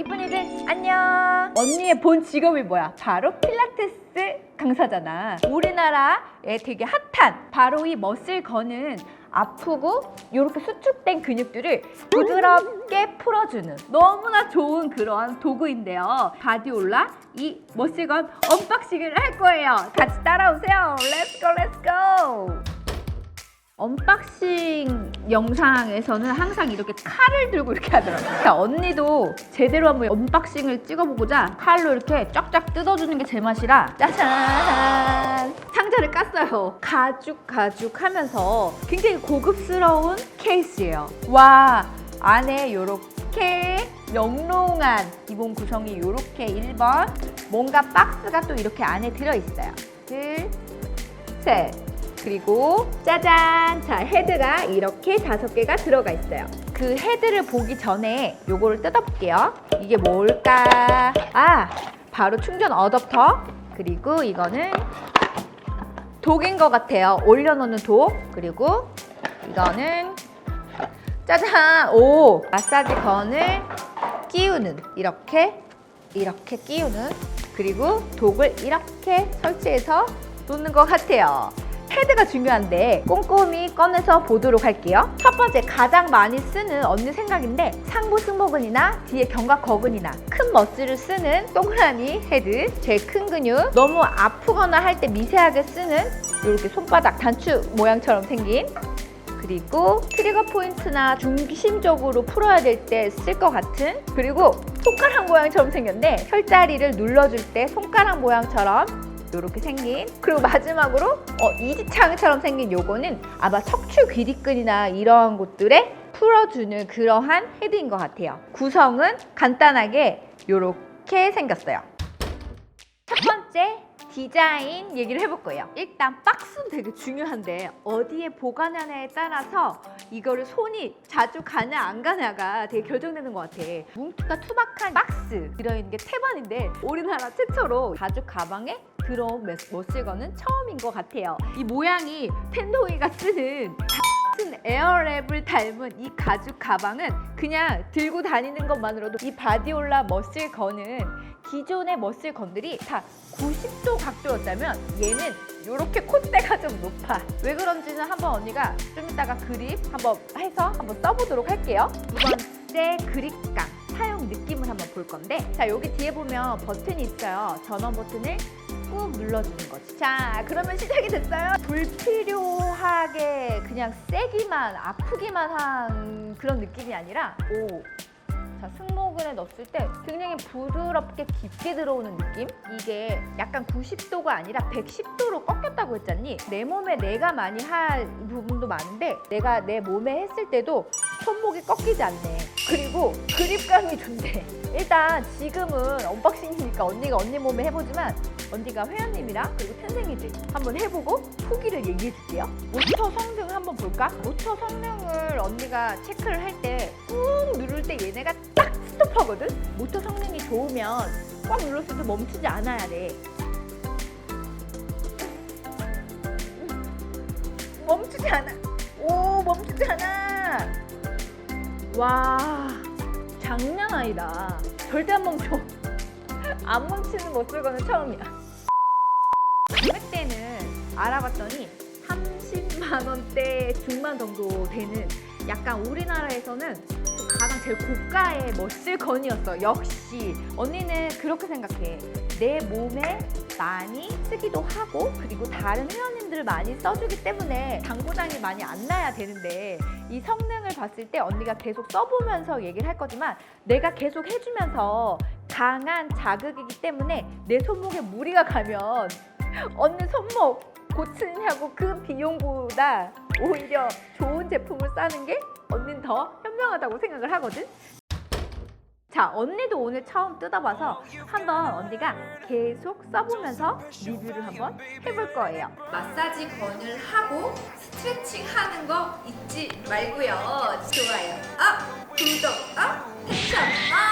이쁜이들 안녕. 언니의 본 직업이 뭐야? 바로 필라테스 강사잖아. 우리나라에 되게 핫한 바로 이 머슬 건은 아프고 이렇게 수축된 근육들을 부드럽게 풀어주는 너무나 좋은 그런 도구인데요. 바디올라 이 머슬건 언박싱을 할 거예요. 같이 따라오세요. 렛츠고 렛츠고. 언박싱 영상에서는 항상 이렇게 칼을 들고 이렇게 하더라고요. 자, 언니도 제대로 한번 언박싱을 찍어보고자 칼로 이렇게 쫙쫙 뜯어주는 게 제 맛이라 짜잔! 상자를 깠어요. 가죽 가죽 하면서 굉장히 고급스러운 케이스예요. 와, 안에 이렇게 영롱한 기본 구성이 이렇게 1번 뭔가 박스가 또 이렇게 안에 들어있어요. 둘, 셋. 그리고 짜잔! 자, 헤드가 이렇게 다섯 개가 들어가 있어요. 그 헤드를 보기 전에 요거를 뜯어볼게요. 이게 뭘까? 아, 바로 충전 어댑터. 그리고 이거는 독인 것 같아요. 올려놓는 독. 그리고 이거는 짜잔! 오! 마사지 건을 끼우는 이렇게 이렇게 끼우는 그리고 독을 이렇게 설치해서 놓는 것 같아요. 헤드가 중요한데 꼼꼼히 꺼내서 보도록 할게요. 첫 번째 가장 많이 쓰는 언니 생각인데 상부 승모근이나 뒤에 견갑 거근이나 큰 머슬을 쓰는 동그라미 헤드 제일 큰 근육 너무 아프거나 할 때 미세하게 쓰는 이렇게 손바닥 단추 모양처럼 생긴 그리고 트리거 포인트나 중심적으로 풀어야 될 때 쓸 것 같은 그리고 손가락 모양처럼 생겼는데 혈자리를 눌러줄 때 손가락 모양처럼 이렇게 생긴 그리고 마지막으로 어, 이지창처럼 생긴 요거는 아마 척추 귀리근이나 이러한 곳들에 풀어주는 그러한 헤드인 것 같아요 구성은 간단하게 이렇게 생겼어요 첫 번째 디자인 얘기를 해볼 거예요. 일단 박스는 되게 중요한데 어디에 보관하냐에 따라서 이거를 손이 자주 가냐 안 가냐가 되게 결정되는 것 같아. 뭉툭한 투박한 박스 들어있는 게 태반인데 우리나라 최초로 가죽 가방에 머스- 머슬건은 처음인 것 같아요. 이 모양이 팬동이가 쓰는 같은 에어랩을 닮은 이 가죽 가방은 그냥 들고 다니는 것만으로도 이 바디올라 머슬 건은 기존의 머슬 건들이 다 90도 각도였다면 얘는 이렇게 콧대가 좀 높아. 왜 그런지는 한번 언니가 좀 이따가 그립 한번 해서 한번 써보도록 할게요. 두 번째 그립감. 사용 느낌을 한번 볼 건데 자 여기 뒤에 보면 버튼이 있어요. 전원 버튼을 꾹 눌러주는 거지. 자, 그러면 시작이 됐어요. 불필요하게 그냥 세기만, 아프기만 한 그런 느낌이 아니라, 오. 자, 승모근에 넣었을 때 굉장히 부드럽게 깊게 들어오는 느낌? 이게 약간 90도가 아니라 110도로 꺾였다고 했잖니? 내 몸에 내가 많이 할 부분도 많은데 내가 내 몸에 했을 때도 손목이 꺾이지 않네. 그리고 그립감이 좋네. 일단 지금은 언박싱이니까 언니가 언니 몸에 해보지만 언니가 회원님이랑 그리고 텐생이들 한번 해보고 후기를 얘기해 줄게요. 모터 성능 한번 볼까? 모터 성능을 언니가 체크를 할 때 꾹 누를 때 얘네가 딱 스톱하거든? 모터 성능이 좋으면 꽉 눌렀을 때 멈추지 않아야 돼. 음. 멈추지 않아. 오, 멈추지 않아. 와, 장난 아니다. 절대 안 멈춰. 안 멈추는 모슬거는 처음이야. 가격대는 알아봤더니 30만 원대 중반 정도 되는 약간 우리나라에서는 좀 가장 제일 고가의 머슬건이었어. 역시 언니는 그렇게 생각해. 내 몸에 많이 쓰기도 하고 그리고 다른 회원님들 많이 써주기 때문에 당구장이 많이 안 나야 되는데 이 성능을 봤을 때 언니가 계속 써보면서 얘기를 할 거지만 내가 계속 해주면서 강한 자극이기 때문에 내 손목에 무리가 가면 언니 손목 고치냐고 그 비용보다 오히려 좋은 제품을 싸는 게 언니는 더 현명하다고 생각을 하거든. 자, 언니도 오늘 처음 뜯어봐서 한번 언니가 계속 써보면서 리뷰를 한번 해볼 거예요. 마사지 건을 하고 스트레칭 하는 거 잊지 말고요. 좋아요. 아, 구독, 아, 텐션, 아.